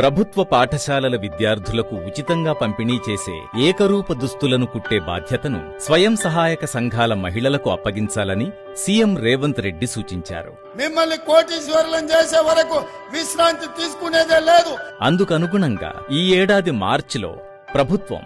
ప్రభుత్వ పాఠశాలల విద్యార్థులకు ఉచితంగా పంపిణీ చేసే ఏకరూప దుస్తులను కుట్టే బాధ్యతను స్వయం సహాయక సంఘాల మహిళలకు అప్పగించాలని సీఎం రేవంత్ రెడ్డి సూచించారు. మిమ్మల్ని కోటీశ్వరులను చేసే వరకు విశ్రాంతి తీసుకునేదే లేదు. అందుకనుగుణంగా ఈ ఏడాది మార్చిలో ప్రభుత్వం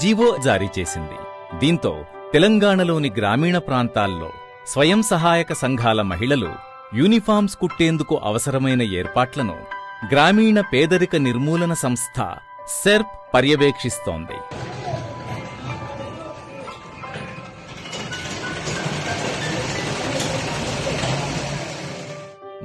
జీవో జారీ చేసింది. దీంతో తెలంగాణలోని గ్రామీణ ప్రాంతాల్లో స్వయం సహాయక సంఘాల మహిళలు యూనిఫామ్స్ కుట్టేందుకు అవసరమైన ఏర్పాట్లను గ్రామీణ పేదరిక నిర్మూలన సంస్థ సెర్ప్ పర్యవేక్షిస్తోంది.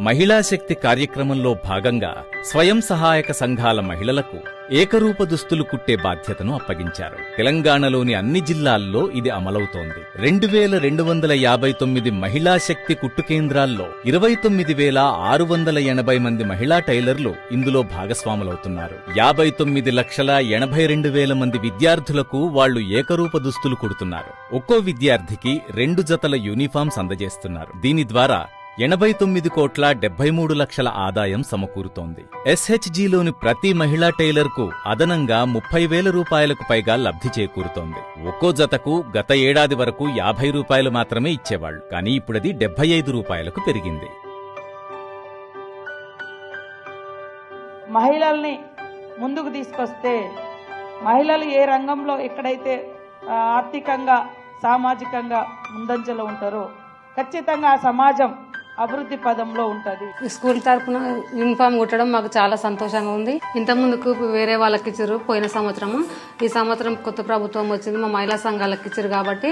మహిళా శక్తి కార్యక్రమంలో భాగంగా స్వయం సహాయక సంఘాల మహిళలకు ఏకరూప దుస్తులు కుట్టే బాధ్యతను అప్పగించారు. తెలంగాణలోని అన్ని జిల్లాల్లో ఇది అమలవుతోంది. రెండు వేల రెండు వందల యాభై తొమ్మిది మహిళా శక్తి కుట్టు కేంద్రాల్లో ఇరవై తొమ్మిది వేల ఆరు వందల ఎనభై మంది మహిళా టైలర్లు ఇందులో భాగస్వాములవుతున్నారు. యాభై తొమ్మిది లక్షల ఎనభై రెండు వేల మంది విద్యార్థులకు వాళ్ళు ఏకరూప దుస్తులు కుడుతున్నారు. ఒక్కో విద్యార్థికి రెండు జతల యూనిఫామ్స్ అందజేస్తున్నారు. దీని ద్వారా ఎనభై తొమ్మిది కోట్ల డెబ్బై మూడు లక్షల ఆదాయం సమకూరుతోంది. ఎస్హెచ్జీలోని ప్రతి మహిళా టైలర్కు అదనంగా ముప్పై వేల రూపాయలకు పైగా లబ్ధి చేకూరుతోంది. ఒక్కో జతకు గత ఏడాది వరకు యాభై రూపాయలు మాత్రమే ఇచ్చేవాళ్ళు కానీ ఇప్పుడది డెబ్బై ఐదు రూపాయలకు పెరిగింది. మహిళల్ని ముందుకు తీసుకొస్తే మహిళలు ఏ రంగంలో ఎక్కడైతే ఆర్థికంగా సామాజికంగా ముందంజలో ఉంటారో ఖచ్చితంగా ఆ సమాజం అభివృద్ధి పదంలో ఉంటుంది. ఈ స్కూల్ తరఫున యూనిఫామ్ కుట్టడం మాకు చాలా సంతోషంగా ఉంది. ఇంత ముందుకు వేరే వాళ్ళకి ఇచ్చారు. పోయిన సంవత్సరము ఈ సంవత్సరం కొత్త ప్రభుత్వం వచ్చింది. మా మహిళా సంఘాలకు ఇచ్చారు కాబట్టి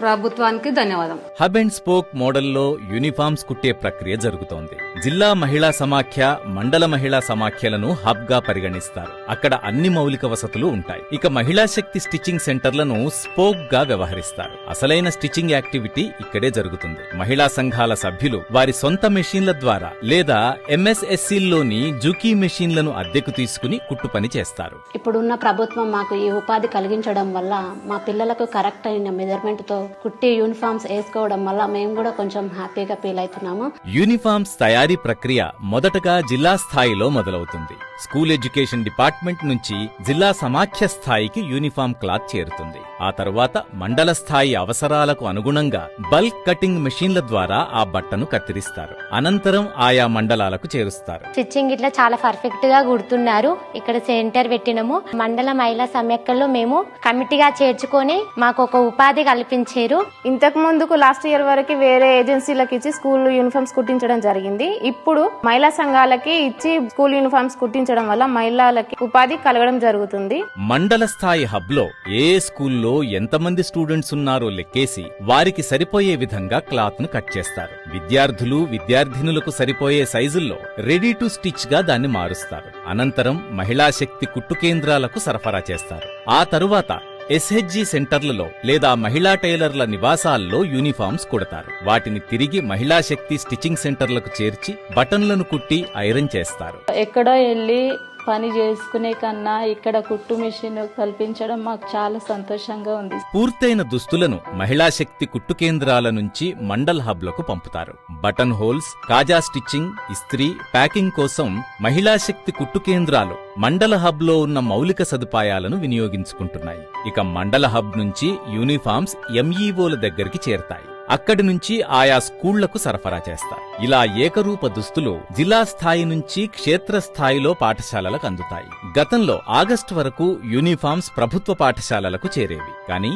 ప్రభుత్వానికి ధన్యవాదం. హబ్ అండ్ స్పోక్ మోడల్లో యూనిఫామ్స్ కుట్టే ప్రక్రియ జరుగుతోంది. జిల్లా మహిళా సమాఖ్య మండల మహిళా సమాఖ్యలను హబ్గా పరిగణిస్తారు. అక్కడ అన్ని మౌలిక వసతులు ఉంటాయి. ఇక మహిళా శక్తి స్టిచ్చింగ్ సెంటర్లను స్పోక్గా వ్యవహరిస్తారు. అసలైన స్టిచ్చింగ్ యాక్టివిటీ ఇక్కడే జరుగుతుంది. మహిళా సంఘాల సభ్యులు వారి సొంత మెషీన్ల ద్వారా లేదా ఎంఎస్ఎస్సీల్లోని జుకీ మెషీన్లను అద్దెకు తీసుకుని కుట్టు పని చేస్తారు. ఇప్పుడున్న ప్రభుత్వం మాకు ఈ ఉపాధి కలిగించడం వల్ల మా పిల్లలకు కరెక్ట్ అయిన మెజర్మెంట్తో కుట్టి యూనిఫామ్స్ వేసుకోవడం వల్ల మేము కూడా కొంచెం హ్యాపీగా ఫీల్ అవుతున్నాము. యూనిఫామ్స్ తయారీ ప్రక్రియ మొదటగా జిల్లా స్థాయిలో మొదలవుతుంది. స్కూల్ ఎడ్యుకేషన్ డిపార్ట్మెంట్ నుంచి జిల్లా సమాఖ్య స్థాయికి యూనిఫామ్ క్లాత్ చేరుతుంది. ఆ తరువాత మండల స్థాయి అవసరాలకు అనుగుణంగా బల్క్ కటింగ్ మెషీన్ల ద్వారా ఆ బట్టను కత్తిరిస్తారు. అనంతరం ఆయా మండలాలకు చేరుస్తారు. స్టిచ్చింగ్ ఇట్లా చాలా పర్ఫెక్ట్గా కుడుతున్నారు ఇక్కడ సెంటర్ పెట్టినము. మండల మహిళా సమైక్యంలో మేము కమిటీగా చేర్చుకొని మాకు ఒక ఉపాధి కల్పించారు. ఇంతకు ముందుకు లాస్ట్ ఇయర్ వరకు వేరే ఏజెన్సీలకు ఇచ్చి స్కూల్ యూనిఫామ్స్ కుట్టించడం జరిగింది. ఇప్పుడు మహిళా సంఘాలకి ఇచ్చి స్కూల్ యూనిఫామ్స్ కుట్టించడం వల్ల మహిళలకి ఉపాధి కలగడం జరుగుతుంది. మండల స్థాయి హబ్లో ఏ స్కూల్లో ఎంతమంది స్టూడెంట్స్ ఉన్నారో లెక్కేసి వారికి సరిపోయే విధంగా క్లాత్ను కట్ చేస్తారు. విద్యార్థులు విద్యార్థినులకు సరిపోయే సైజుల్లో రెడీ టు స్టిచ్గా దాన్ని మారుస్తారు. అనంతరం మహిళా శక్తి కుట్టు కేంద్రాలకు సరఫరా చేస్తారు. ఆ తరువాత ఎస్హెచ్జి సెంటర్లలో లేదా మహిళా టైలర్ల నివాసాల్లో యూనిఫామ్స్ కుడతారు. వాటిని తిరిగి మహిళా శక్తి స్టిచ్చింగ్ సెంటర్లకు చేర్చి బటన్లను కుట్టి ఐరన్ చేస్తారు. ఎక్కడ వెళ్ళి పని చేసుకునే కన్నా ఇక్కడ కుట్టు మిషన్ కల్పించడం మాకు చాలా సంతోషంగా ఉంది. పూర్తయిన దుస్తులను మహిళా శక్తి కుట్టు కేంద్రాల నుంచి మండల్ హబ్లకు పంపుతారు. బటన్ హోల్స్ కాజా స్టిచ్చింగ్ ఇస్త్రీ ప్యాకింగ్ కోసం మహిళా శక్తి కుట్టు కేంద్రాలు మండల హబ్లో ఉన్న మౌలిక సదుపాయాలను వినియోగించుకుంటున్నాయి. ఇక మండల హబ్ నుంచి యూనిఫామ్స్ ఎంఈఓల దగ్గరికి చేరతాయి. అక్కడి నుంచి ఆయా స్కూళ్ళకు సరఫరా చేస్తారు. ఇలా ఏకరూప దుస్తులు జిల్లా స్థాయి నుంచి క్షేత్ర స్థాయిలో పాఠశాలలకు అందుతాయి. గతంలో ఆగస్టు వరకు యూనిఫామ్స్ ప్రభుత్వ పాఠశాలలకు చేరేవి. కానీ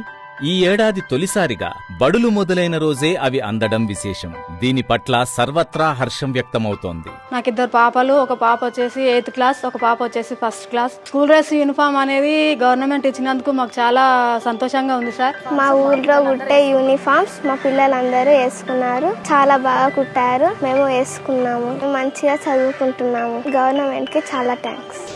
ఈ ఏడాది తొలిసారిగా బడులు మొదలైన రోజే అవి అందడం విశేషం. దీని పట్ల సర్వత్రా హర్షం వ్యక్తమవుతోంది. నాకు ఇద్దరు పాపలు ఒక పాప వచ్చేసి ఎయిత్ క్లాస్ ఒక పాప వచ్చేసి first class. School dress uniform అనేది గవర్నమెంట్ ఇచ్చినందుకు మాకు చాలా సంతోషంగా ఉంది సార్. మా ఊర్లో కుట్టే యూనిఫామ్స్ మా పిల్లలందరూ వేసుకున్నారు. చాలా బాగా కుట్టారు. మేము వేసుకున్నాము. మంచిగా చదువుకుంటున్నాము. గవర్నమెంట్కి చాలా థ్యాంక్స్